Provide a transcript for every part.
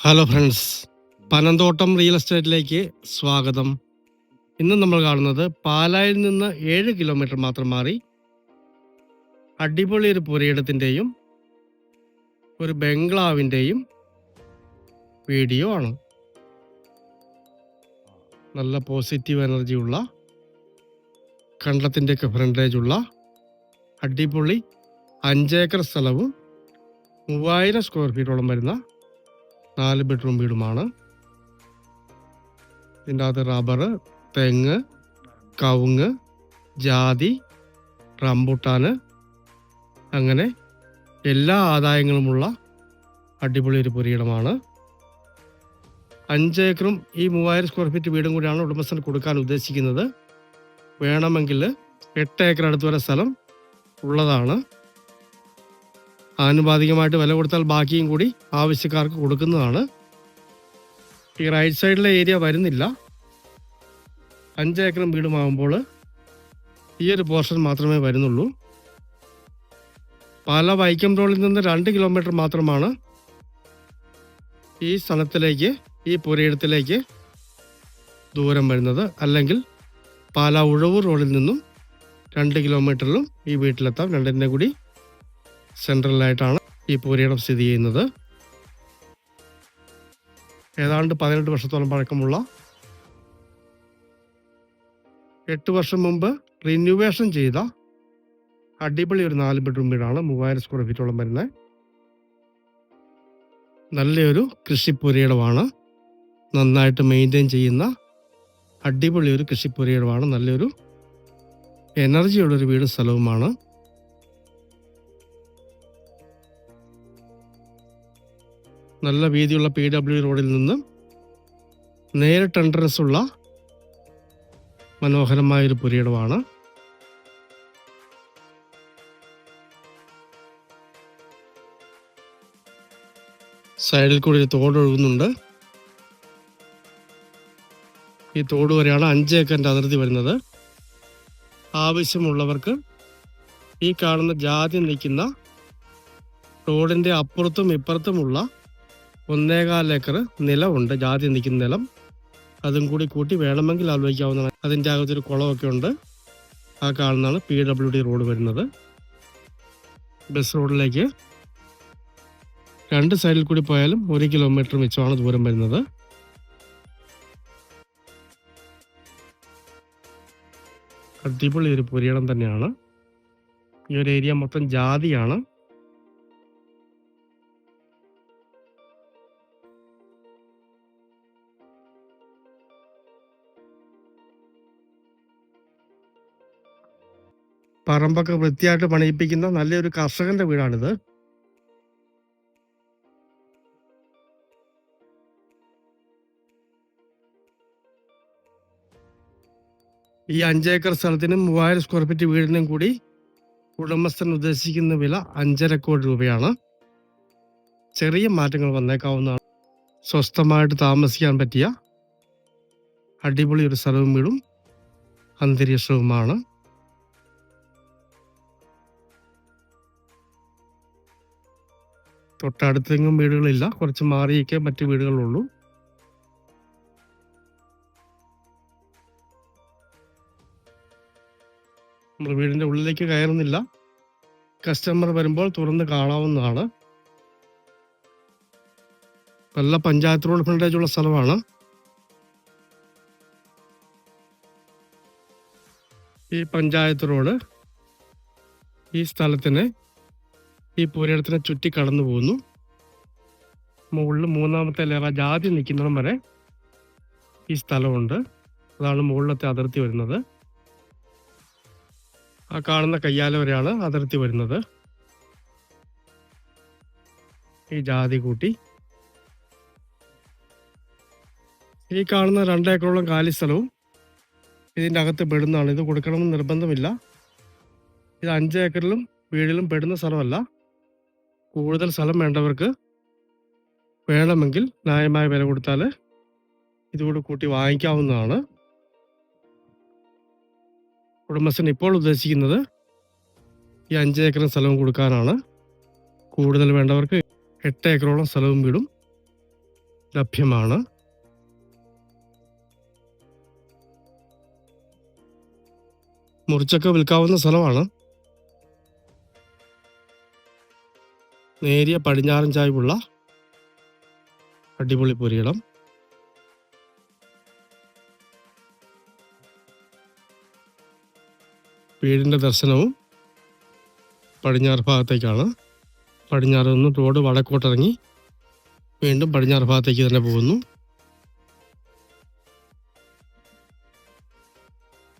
Hello friends Panamthottam real എസ്റ്റേറ്റിലേക്ക് സ്വാഗതം. ഇന്ന് നമ്മൾ കാണുന്നത് പാലായിൽ നിന്ന് ഏഴ് കിലോമീറ്റർ മാത്രം മാറി അടിപൊളി ഒരു പുരയിടത്തിന്റെയും ഒരു ബംഗ്ലാവിന്റെയും വീഡിയോ ആണ്. നല്ല പോസിറ്റീവ് എനർജി ഉള്ള കണ്ടത്തിന്റെയൊക്കെ ഫ്രണ്ടേജ് ഉള്ള അടിപൊളി അഞ്ചേക്കർ സ്ഥലവും മൂവായിരം സ്ക്വയർ ഫീറ്റോളം വരുന്ന നാല് ബെഡ്റൂം വീടുമാണ്. ഇതിന്റെ അകത്ത് റബ്ബർ തെങ്ങ് കവുങ്ങ് ജാതി റംബുട്ടാന് അങ്ങനെ എല്ലാ ആദായങ്ങളുമുള്ള അടിപൊളി ഒരു പുരയിടമാണ്. അഞ്ച് ഏക്കറും ഈ മൂവായിരം സ്ക്വയർ ഫീറ്റ് വീടും കൂടിയാണ് ഉടമസ്ഥന് കൊടുക്കാൻ ഉദ്ദേശിക്കുന്നത്. വേണമെങ്കിൽ എട്ട് ഏക്കർ അടുത്ത് വരെ സ്ഥലം ഉള്ളതാണ്. ആനുപാതികമായിട്ട് വില കൊടുത്താൽ ബാക്കിയും കൂടി ആവശ്യക്കാർക്ക് കൊടുക്കുന്നതാണ്. ഈ റൈറ്റ് സൈഡിലെ ഏരിയ വരുന്നില്ല. അഞ്ച് ഏക്കറും വീടുമാകുമ്പോൾ ഈ ഒരു പോർഷൻ മാത്രമേ വരുന്നുള്ളൂ. പാല വൈക്കം റോഡിൽ നിന്ന് രണ്ട് കിലോമീറ്റർ മാത്രമാണ് ഈ സ്ഥലത്തിലേക്ക് ഈ പുരയിടത്തിലേക്ക് ദൂരം വരുന്നത്. അല്ലെങ്കിൽ പാല ഉഴവൂർ റോഡിൽ നിന്നും രണ്ട് കിലോമീറ്ററിലും ഈ വീട്ടിലെത്താം. രണ്ടിന്റെ കൂടി സെൻട്രലായിട്ടാണ് ഈ പൂരയിടം സ്ഥിതി ചെയ്യുന്നത്. ഏതാണ്ട് പതിനെട്ട് വർഷത്തോളം പഴക്കമുള്ള എട്ട് വർഷം മുമ്പ് റിന്യൂവേഷൻ ചെയ്ത അടിപൊളി ഒരു നാല് ബെഡ്റൂം വീടാണ് മൂവായിരം സ്ക്വയർ ഫീറ്റോളം വരുന്നത്. നല്ലൊരു കൃഷിപ്പുരയിടമാണ്. നന്നായിട്ട് മെയിന്റെയിൻ ചെയ്യുന്ന അടിപൊളി ഒരു കൃഷിപ്പുരയിടമാണ്. നല്ലൊരു എനർജിയുള്ളൊരു വീടും സ്ഥലവുമാണ്. നല്ല വീതിയുള്ള പി ഡബ്ല്യു റോഡിൽ നിന്ന് നേരിട്ട് എൻട്രൻസ് ഉള്ള മനോഹരമായൊരു പുരയിടമാണ്. സൈഡിൽ കൂടി തോട് ഒഴുകുന്നുണ്ട്. ഈ തോട് വരെയാണ് അഞ്ച് ഏക്കറിന്റെ അതിർത്തി വരുന്നത്. ആവശ്യമുള്ളവർക്ക് ഈ കാണുന്ന ജാതി നിൽക്കുന്ന റോഡിന്റെ അപ്പുറത്തും ഇപ്പുറത്തുമുള്ള ഒന്നേകാൽ ഏക്കർ നിലമുണ്ട് ജാതി നിൽക്കുന്ന നിലം. അതും കൂടി കൂട്ടി വേണമെങ്കിൽ ആലോചിക്കാവുന്നതാണ്. അതിന്റെ അകത്തൊരു കുളമൊക്കെ ഉണ്ട്. ആ കാണുന്നതാണ് പി ഡബ്ല്യു ഡി റോഡ് വരുന്നത്. ബസ് റോഡിലേക്ക് രണ്ട് സൈഡിൽ കൂടി പോയാലും ഒരു കിലോമീറ്റർ മിച്ചമാണ് ദൂരം വരുന്നത്. അടിപൊളി ഒരു പുരയിടം തന്നെയാണ്. ഈ ഒരു ഏരിയ മൊത്തം ജാതിയാണ്. പറമ്പൊക്കെ വൃത്തിയായിട്ട് പണിയിപ്പിക്കുന്ന നല്ലൊരു കർഷകന്റെ വീടാണിത്. ഈ അഞ്ചേക്കർ സ്ഥലത്തിനും മൂവായിരം സ്ക്വയർ ഫീറ്റ് വീടിനും കൂടി ഉടമസ്ഥൻ ഉദ്ദേശിക്കുന്ന വില അഞ്ചര കോടി രൂപയാണ്. ചെറിയ മാറ്റങ്ങൾ വന്നേക്കാവുന്നതാണ്. സ്വസ്ഥമായിട്ട് താമസിക്കാൻ പറ്റിയ അടിപൊളി ഒരു സ്ഥലവും വീടും അന്തരീക്ഷവുമാണ്. തൊട്ടടുത്തെങ്ങും വീടുകളില്ല. കുറച്ച് മാറിയൊക്കെ മറ്റു വീടുകളുള്ളൂ നമ്മൾ വീടിന്റെ ഉള്ളിലേക്ക് കയറുന്നില്ല. കസ്റ്റമർ വരുമ്പോൾ തുറന്ന് കാണാവുന്നതാണ്. നല്ല പഞ്ചായത്ത് റോഡ് ഫ്രണ്ടേജ് ഉള്ള സ്ഥലമാണ്. ഈ പഞ്ചായത്ത് റോഡ് ഈ സ്ഥലത്തിന് ഈ പുരയിടത്തിനെ ചുറ്റി കടന്നു പോകുന്നു. മുകളിൽ മൂന്നാമത്തെ ലേറ ജാതി നിൽക്കുന്നിടം വരെ ഈ സ്ഥലമുണ്ട്. അതാണ് മുകളിലത്തെ അതിർത്തി വരുന്നത്. ആ കാണുന്ന കയ്യാല വരെയാണ് അതിർത്തി വരുന്നത്. ഈ ജാതി കൂട്ടി. ഈ കാണുന്ന രണ്ടേക്കറോളം കാലി സ്ഥലവും ഇതിന്റെ അകത്ത് പെടുന്നതാണ്. ഇത് കൊടുക്കണമെന്ന് നിർബന്ധമില്ല. ഇത് അഞ്ച് ഏക്കറിലും വീടിലും പെടുന്ന സ്ഥലമല്ല. കൂടുതൽ സ്ഥലം വേണ്ടവർക്ക് വേണമെങ്കിൽ ന്യായമായ വില കൊടുത്താൽ ഇതുകൂടി കൂട്ടി വാങ്ങിക്കാവുന്നതാണ്. ഉടമസ്ഥൻ ഇപ്പോൾ ഉദ്ദേശിക്കുന്നത് ഈ അഞ്ച് ഏക്കർ സ്ഥലവും കൊടുക്കാനാണ്. കൂടുതൽ വേണ്ടവർക്ക് എട്ട് ഏക്കറോളം സ്ഥലവും വീടും ലഭ്യമാണ്. മുറിച്ചൊക്കെ വിൽക്കാവുന്ന സ്ഥലമാണ്. നേരിയ പടിഞ്ഞാറൻ ചായ്വുള്ള അടിപൊളി പുരിയിടം വീടിന്റെ ദർശനവും പടിഞ്ഞാറ് ഭാഗത്തേക്കാണ്. പടിഞ്ഞാറ് നിന്ന് റോഡ് വടക്കോട്ടിറങ്ങി വീണ്ടും പടിഞ്ഞാറ് ഭാഗത്തേക്ക് തന്നെ പോകുന്നു.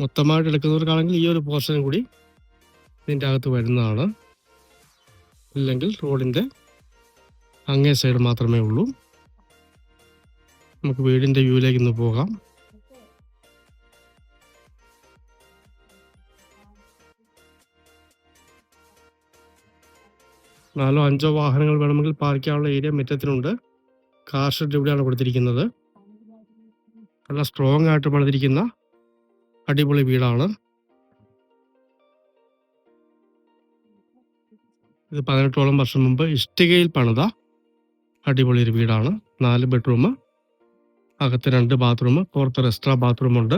മൊത്തമായിട്ട് എടുക്കുന്നവർക്കാണെങ്കിൽ ഈ ഒരു പോർഷനും കൂടി ഇതിന്റെ അകത്ത് വരുന്നതാണ്. ഇല്ലെങ്കിൽ റോഡിന്റെ അങ്ങേ സൈഡ് മാത്രമേ ഉള്ളൂ. നമുക്ക് വീടിന്റെ വ്യൂവിലേക്ക് ഇന്ന് പോകാം. നാലോ അഞ്ചോ വാഹനങ്ങൾ വേണമെങ്കിൽ പാർക്ക് ചെയ്യാനുള്ള ഏരിയ മുറ്റത്തിനുണ്ട്. കാർ ഷെഡ് ഇവിടെയാണ് കൊടുത്തിരിക്കുന്നത്. നല്ല സ്ട്രോങ് ആയിട്ട് പണിതിരിക്കുന്ന അടിപൊളി വീടാണ്. ഇത് പതിനെട്ടോളം വർഷം മുമ്പ് ഇഷ്ടികയിൽ പണിത അടിപൊളി ഒരു വീടാണ്. നാല് ബെഡ്റൂം അകത്ത് രണ്ട് ബാത്റൂം പുറത്ത് എക്സ്ട്രാ ബാത്റൂം ഉണ്ട്.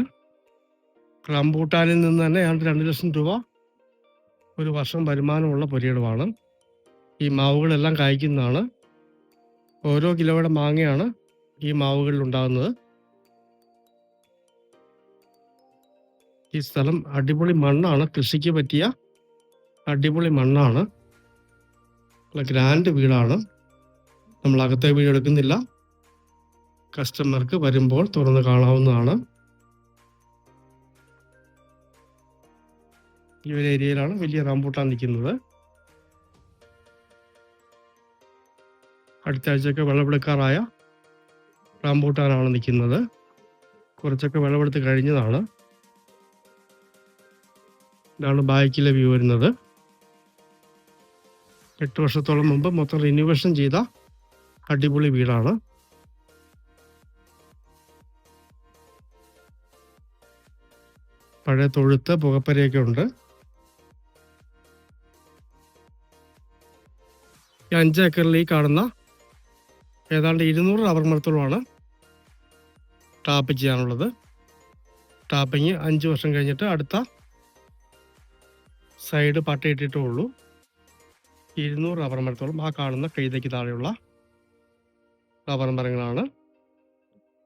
റംബൂട്ടാനിൽ നിന്ന് തന്നെ ഏതാണ്ട് രണ്ട് ലക്ഷം രൂപ ഒരു വർഷം വരുമാനമുള്ള പുരയിടമാണ്. ഈ മാവുകളെല്ലാം കായ്ക്കുന്നതാണ്. ഓരോ കിലോയുടെ മാങ്ങയാണ് ഈ മാവുകളിൽ ഉണ്ടാകുന്നത്. ഈ സ്ഥലം അടിപൊളി മണ്ണാണ്. കൃഷിക്ക് പറ്റിയ അടിപൊളി മണ്ണാണ്. നല്ല ഗ്രാൻഡ് വീടാണ്. നമ്മൾ അകത്തെ വീട് എടുക്കുന്നില്ല. കസ്റ്റമർക്ക് വരുമ്പോൾ തുറന്ന് കാണാവുന്നതാണ്. ഈ ഒരു ഏരിയയിലാണ് വലിയ റംബൂട്ടാൻ നിൽക്കുന്നത്. അടുത്ത ആഴ്ചയൊക്കെ വിളവെടുക്കാറായ റംബൂട്ടാനാണ് നിൽക്കുന്നത്. കുറച്ചൊക്കെ വിളവെടുത്ത് കഴിഞ്ഞതാണ്. ഇതാണ് ബാക്കിലെ വ്യൂ വരുന്നത്. എട്ട് വർഷത്തോളം മുമ്പ് മൊത്തം റിന്യൂവേഷൻ ചെയ്ത അടിപൊളി വീടാണ്. പഴയ തൊഴുത്ത് പുകപ്പരയൊക്കെ ഉണ്ട്. ഈ അഞ്ച് ഏക്കറിൽ ഈ കാണുന്ന ഏതാണ്ട് ഇരുന്നൂറ് റബർ മരത്തോളമാണ് ടാപ്പ് ചെയ്യാനുള്ളത്. ടാപ്പിങ് അഞ്ച് വർഷം കഴിഞ്ഞിട്ട് അടുത്ത സൈഡ് പട്ടയിട്ടിട്ടേ ഉള്ളൂ. ഇരുന്നൂറ് റബ്ബർ മരത്തോളം ആ കാണുന്ന കൈതയ്ക്ക് താഴെയുള്ള റബ്ബർ മരങ്ങളാണ്.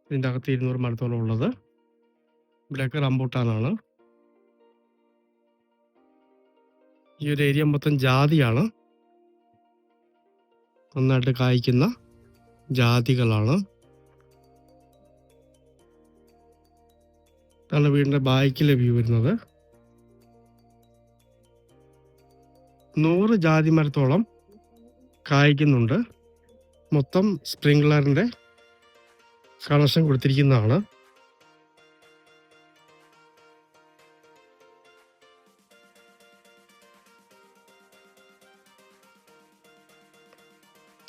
ഇതിന്റെ അകത്ത് ഇരുന്നൂറ് മരത്തോളം ഉള്ളത്. ഇവിടെയൊക്കെ റംബൂട്ടാനാണ്. ഈ ഒരു ഏരിയ മൊത്തം ജാതിയാണ്. നന്നായിട്ട് കായ്ക്കുന്ന ജാതികളാണ്. ഇതാണ് വീടിന്റെ ബാക്കിലെ വ്യൂ വരുന്നത്. നൂറ് ജാതി മരത്തോളം കായ്ക്കുന്നുണ്ട്. മൊത്തം സ്പ്രിംഗ്ലറിന്റെ കണക്ഷൻ കൊടുത്തിരിക്കുന്നതാണ്.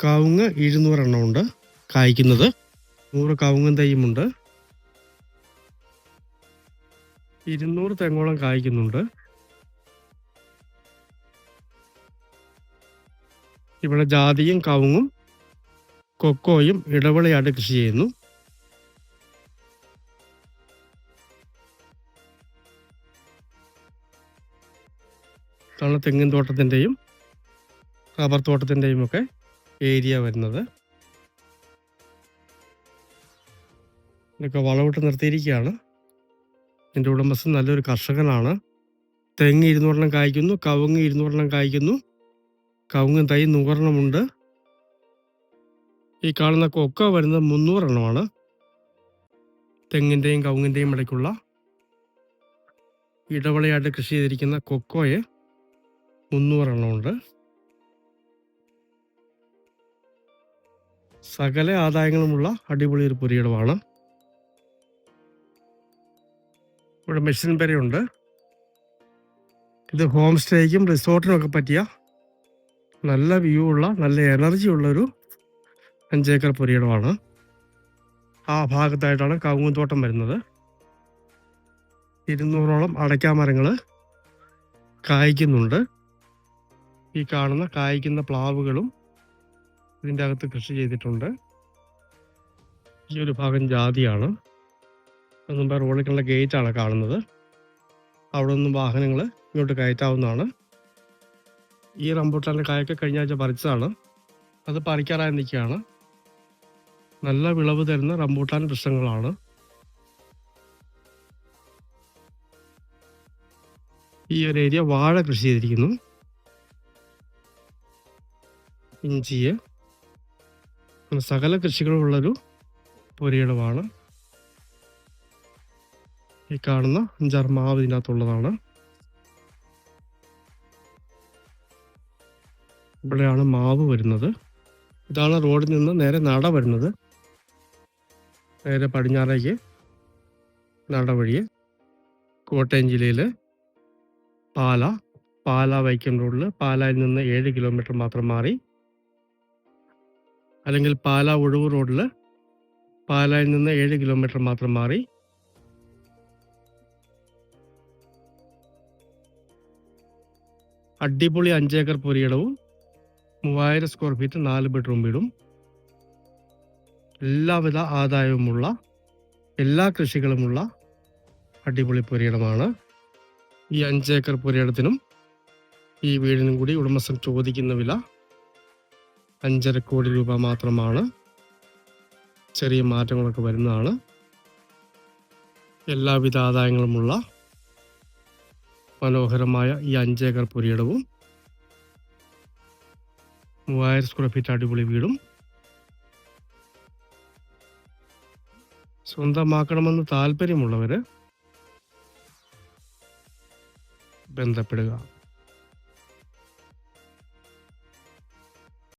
കവുങ്ങ് ഇരുന്നൂറെണ്ണം ഉണ്ട് കായ്ക്കുന്നത്. നൂറ് കവുങ്ങും തൈയുമുണ്ട്. ഇരുന്നൂറ് തെങ്ങോളം കായ്ക്കുന്നുണ്ട്. ഇവിടെ ജാതിയും കവുങ്ങും കൊക്കോയും ഇടവിളയായിട്ട് കൃഷി ചെയ്യുന്നു. ഇതാണ് തെങ്ങിൻ തോട്ടത്തിന്റെയും റബ്ബർ തോട്ടത്തിന്റെയും ഒക്കെ ഏരിയ വരുന്നത്. ഇതൊക്കെ വളവിട്ട് നിർത്തിയിരിക്കുകയാണ്. എന്റെ ഉടമസ്ഥൻ നല്ലൊരു കർഷകനാണ്. തെങ്ങ് ഇരുന്നൂറെണ്ണം കായ്ക്കുന്നു കവുങ്ങ് ഇരുന്നൂറെണ്ണം കായ്ക്കുന്നു. കവുങ്ങ് തൈ നൂറെണ്ണമുണ്ട്. ഈ കാണുന്ന കൊക്ക വരുന്നത് മുന്നൂറെണ്ണമാണ്. തെങ്ങിന്റെയും കവുങ്ങിന്റെയും ഇടയ്ക്കുള്ള ഇടവളയായിട്ട് കൃഷി ചെയ്തിരിക്കുന്ന കൊക്കോയെ മുന്നൂറെണ്ണമുണ്ട്. സകല ആദായങ്ങളുമുള്ള അടിപൊളി ഒരു പുരയിടമാണ്. ഇവിടെ മെഷീൻ പെരയുണ്ട്. ഇത് ഹോം സ്റ്റേക്കും റിസോർട്ടിനും ഒക്കെ പറ്റിയ നല്ല വ്യൂ ഉള്ള നല്ല എനർജി ഉള്ളൊരു അഞ്ചേക്കർ പുരയിടമാണ്. ആ ഭാഗത്തായിട്ടാണ് കവുങ്ങുന്തോട്ടം വരുന്നത്. ഇരുന്നൂറോളം അടയ്ക്കാമരങ്ങൾ കായ്ക്കുന്നുണ്ട്. ഈ കാണുന്ന കായ്ക്കുന്ന പ്ലാവുകളും ഇതിന്റെ അകത്ത് കൃഷി ചെയ്തിട്ടുണ്ട്. ഈ ഒരു ഭാഗം ജാതിയാണ്. മുമ്പേ റോഡിലേക്കുള്ള ഗേറ്റാണ് കാണുന്നത്. അവിടെ നിന്നും വാഹനങ്ങൾ ഇങ്ങോട്ട് കയറ്റാവുന്നതാണ്. ഈ റംബൂട്ടാന്റെ കായൊക്കെ കഴിഞ്ഞ ആഴ്ച പറിച്ചതാണ്. അത് പറിക്കാറായി നിൽക്കുകയാണ്. നല്ല വിളവ് തരുന്ന റംബൂട്ടാൻ വൃക്ഷങ്ങളാണ് ഈ ഒരു ഏരിയ വാഴ കൃഷി ചെയ്തിരിക്കുന്നു. ഇഞ്ചിയെ. സകല കൃഷികളുള്ളൊരു പുരയിടമാണ്. ഈ കാണുന്ന അഞ്ചാറ് ഇതിനകത്തുള്ളതാണ്. ഇവിടെയാണ് മാവ് വരുന്നത്. ഇതാണ് റോഡിൽ നിന്ന് നേരെ നട വരുന്നത്. നേരെ പടിഞ്ഞാറേക്ക് നട വഴി കോട്ടയം ജില്ലയിൽ പാല. പാല വൈക്കം റോഡിൽ പാലയിൽ നിന്ന് ഏഴ് കിലോമീറ്റർ മാത്രം മാറി. അല്ലെങ്കിൽ പാല ഒഴിവ് റോഡിൽ പാലയിൽ നിന്ന് ഏഴ് കിലോമീറ്റർ മാത്രം മാറി. അടിപൊളി അഞ്ചേക്കർ പുരയിടവും മൂവായിരം സ്ക്വയർ ഫീറ്റ് നാല് ബെഡ്റൂം വീടും. എല്ലാവിധ ആദായവുമുള്ള എല്ലാ കൃഷികളുമുള്ള അടിപൊളി പുരയിടമാണ്. ഈ അഞ്ചേക്കർ പുരയിടത്തിനും ഈ വീടിനും കൂടി ഉടമസ്ഥൻ ചോദിക്കുന്ന വില അഞ്ചര കോടി രൂപ മാത്രമാണ്. ചെറിയ മാറ്റങ്ങളൊക്കെ വരുന്നതാണ്. എല്ലാവിധ ആദായങ്ങളുമുള്ള മനോഹരമായ ഈ അഞ്ചേക്കർ പുരയിടവും മൂവായിരം സ്ക്വയർ ഫീറ്റ് അടിപൊളി വീടും. സ്വന്തമാക്കണമെന്ന് താല്പര്യമുള്ളവർ ബന്ധപ്പെടുക.